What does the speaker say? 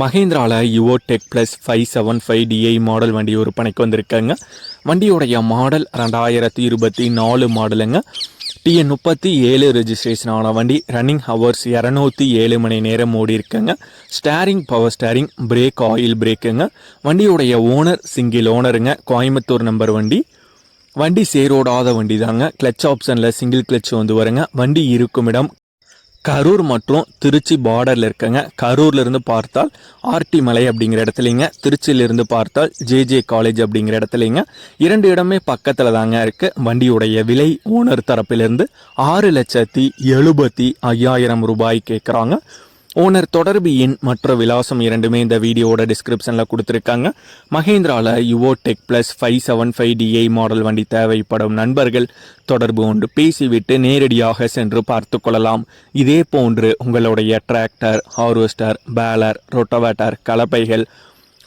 மஹேந்திராவில் Yuvo tech plus five seven five DI model வண்டி விற்பனைக்கு வந்திருக்கேங்க. வண்டியோடைய model ரெண்டாயிரத்தி இருபத்தி நாலு மாடலுங்க டிஎன் முப்பத்தி ஏழு ரெஜிஸ்ட்ரேஷன் ஆன வண்டி ரன்னிங் ஹவர்ஸ் இரநூத்தி ஏழு மணி நேரம் ஓடி இருக்குங்க. Steering power steering brake oil பிரேக்குங்க வண்டியோடைய ஓனர் சிங்கிள் ஓனருங்க கோயம்புத்தூர் நம்பர் வண்டி. வண்டி சேரோடாத வண்டி தாங்க கிளச் ஆப்ஷனில் சிங்கிள் கிளச் வந்து வருங்க. வண்டி இருக்கும் இடம் கரூர் மற்றும் திருச்சி பார்டரில் இருக்கங்க. கரூர்லேருந்து பார்த்தால் ஆர்டி மலை அப்படிங்கிற இடத்துலைங்க. திருச்சியிலிருந்து பார்த்தால் ஜேஜே காலேஜ் அப்படிங்கிற இடத்துலைங்க. இரண்டு இடமே பக்கத்தில் தாங்க இருக்குது வண்டியுடைய விலை ஓனர் தரப்பிலிருந்து ஆறு லட்சத்தி எழுபத்தி ஐயாயிரம் ரூபாய் கேட்குறாங்க ஓனர் தொடர்பு எண் மற்ற விலாசம் இரண்டுமே இந்த வீடியோவோட டிஸ்கிரிப்ஷனில் கொடுத்துருக்காங்க. மஹேந்திராவில் Yuvo tech plus five seven five DI model வண்டி தேவைப்படும் நண்பர்கள் தொடர்பு கொண்டு பேசிவிட்டு நேரடியாக சென்று பார்த்து கொள்ளலாம். இதே போன்று உங்களுடைய டிராக்டர் ஹார்வெஸ்டர் பேலர் ரொட்டவேட்டர் கலப்பைகள்